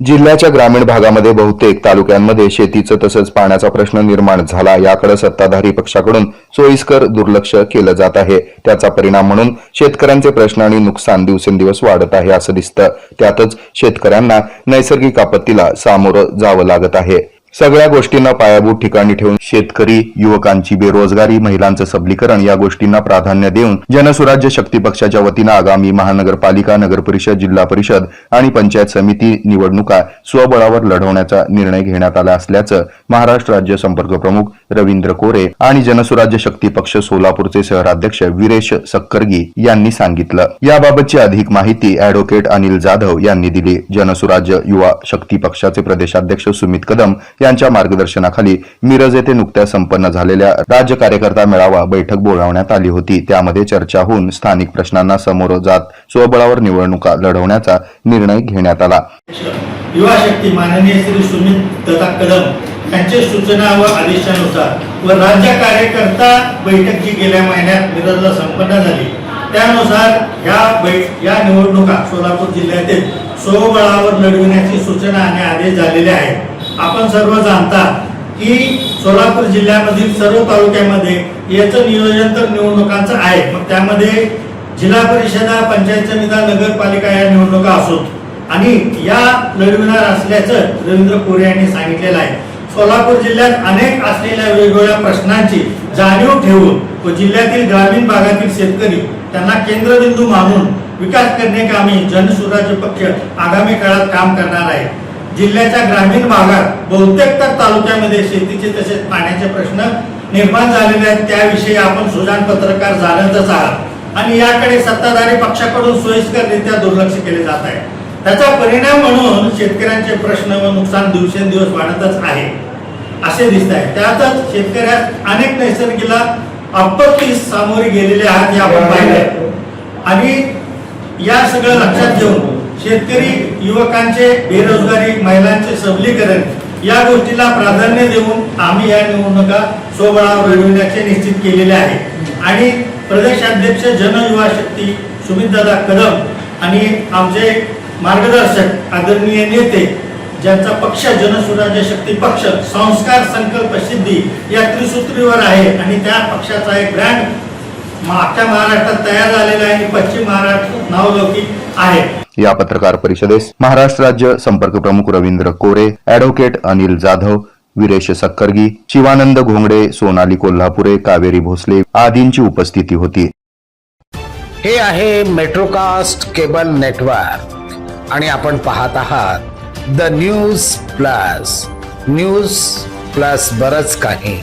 जिल्ह्याच्या ग्रामीण भागामध्ये बहुतेक तालुक्यांमध्ये शेतीचं तसंच पाण्याचा प्रश्न निर्माण झाला. याकडे सत्ताधारी पक्षाकडून सोयीस्कर दुर्लक्ष केलं जात आहे. त्याचा परिणाम म्हणून शेतकऱ्यांचे प्रश्न आणि नुकसान दिवसेंदिवस वाढत आहे असं दिसतं. त्यातच शेतकऱ्यांना नैसर्गिक आपत्तीला सामोरं जावं लागत आहे. सगळ्या गोष्टींना पायाभूत ठिकाणी ठेवून शेतकरी युवकांची बेरोजगारी महिलांचं सबलीकरण या गोष्टींना प्राधान्य देऊन जनसुराज्य शक्ती पक्षाच्या वतीनं आगामी महानगरपालिका नगरपरिषद जिल्हा परिषद आणि पंचायत समिती निवडणुका स्वबळावर लढवण्याचा निर्णय घेण्यात आला असल्याचं महाराष्ट्र राज्य संपर्क प्रमुख रवींद्र कोरे आणि जनसुराज्य शक्ती पक्ष सोलापूरचे शहराध्यक्ष विरेश सक्करगी यांनी सांगितलं. याबाबतची अधिक माहिती अॅडव्होकेट अनिल जाधव यांनी दिली. जनसुराज्य युवा शक्ती पक्षाचे प्रदेशाध्यक्ष सुमित कदम यांच्या मार्गदर्शनाखाली मिरज येथे नुकत्याच संपन्न झालेल्या राज्य कार्यकर्ता मेळावा बैठक बोलावण्यात आली होती. त्यामध्ये चर्चा होऊन स्थानिक प्रश्नांना समोर जात स्वबळावर निवडणुका लढवण्याचा निर्णय घेण्यात आला. युवा शक्ती माननीय श्री सुमित दत्ता कदम यांच्या सूचना व आदेशानुसार व राज्य कार्यकर्ता बैठक जी गेल्या महिन्यात मिरजला संपन्न झाली. त्यानुसार या बैठ या निवडणुका सोलापूर जिल्ह्यातील स्वबळावर लढविण्याची सूचना आणि आदेश झालेले आहेत. आपण सर्व जाणता की सोलापूर जिल्ह्यामधील सर्व तालुक्यामध्ये याचं नियोजन तर निवडणुकांचं आहे. मग त्यामध्ये जिल्हा परिषदा पंचायत समिती नगरपालिका या निवडणुका असोत. आणि या लढविणार असल्याचं रवींद्र कोरे यांनी सांगितलेलं आहे. सोलापूर जिल्ह्यात अनेक असलेल्या वेगवेगळ्या प्रश्नांची जाणीव ठेवून व जिल्ह्यातील ग्रामीण भागातील शेतकरी त्यांना केंद्रबिंदू मानून विकास करण्याकामी जनसुराज्य पक्ष आगामी काळात काम करणार आहे. जिल्ह्याच्या ग्रामीण भागात बहुतेक तर तालुक्यामध्ये शेतीचे तसेच पाण्याचे प्रश्न निर्माण झालेले आहेत. त्याविषयी आपण सुजाण पत्रकार जाणतच आहात. आणि याकडे सत्ताधारी पक्षाकडून सोयीस्कररित्या दुर्लक्ष केले जात आहे. त्याचा परिणाम म्हणून शेतकऱ्यांचे प्रश्न व नुकसान दिवसेंदिवस वाढतच आहे. असे दिसत आहे. त्यातच शेतकऱ्यास अनेक नैसर्गिकला आपत्तीस सामोरे गेलेले आहात हे आपण पाहिले आणि या सगळं लक्षात घेऊन शेतकरी युवकांचे बेरोजगारी महिलांचे सबलीकरण या गोष्टीला प्राधान्य देऊन आम्ही या निवडणुका स्वबळावर लढविण्याचे निश्चित केलेले आहे. आणि प्रदेशाध्यक्ष जनयुवा शक्ती सुमितदादा कदम आणि आमचे मार्गदर्शक आदरणीय नेते ज्यांचा पक्ष जनसुराज्य शक्ती पक्ष संस्कार संकल्प सिद्धी या त्रिसूत्रीवर आहे आणि त्या पक्षाचा एक ब्रँड मागच्या महाराष्ट्रात तयार झालेला आहे. आणि पश्चिम महाराष्ट्र नावलौकिक आहे. या पत्रकार परिषदेस महाराष्ट्र राज्य संपर्क प्रमुख रवींद्र कोरे अॅडव्होकेट अनिल जाधव विरेश सक्करगी शिवानंद घोंगडे सोनाली कोल्हापुरे कावेरी भोसले आदींची उपस्थिती होती. हे आहे मेट्रोकास्ट केबल नेटवर्क आणि आपण पाहत आहात the news plus news plus बरच काही.